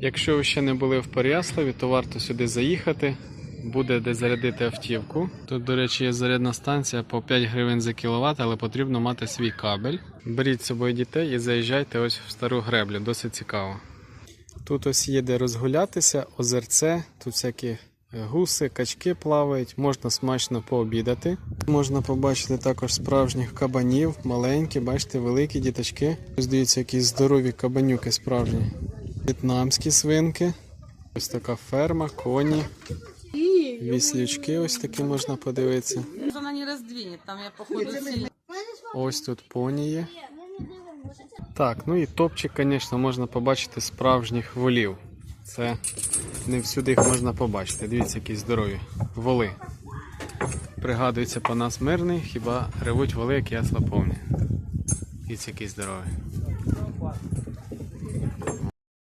Якщо ви ще не були в Переяславі, то варто сюди заїхати. Буде де зарядити автівку. Тут, до речі, є зарядна станція по 5 гривень за кіловат, але потрібно мати свій кабель. Беріть з собою дітей і заїжджайте ось в стару греблю, досить цікаво. Тут ось є де розгулятися, озерце, тут всякі е, гуси, качки плавають, можна смачно пообідати. Можна побачити також справжніх кабанів, маленькі, бачите, великі діточки. Дивіться, якісь здорові кабанюки справжні. В'єтнамські свинки. Ось така ферма, коні, віслючки ось такі можна подивитися. Она не раздвинет, там я походу сильно. Ось тут поні є. Так, ну і топчик, звісно, можна побачити справжніх волів. Це не всюди їх можна побачити. Дивіться, які здорові воли. Пригадується по нас мирний, хіба ревуть воли, як ясла повні. Дивіться, який здоровий.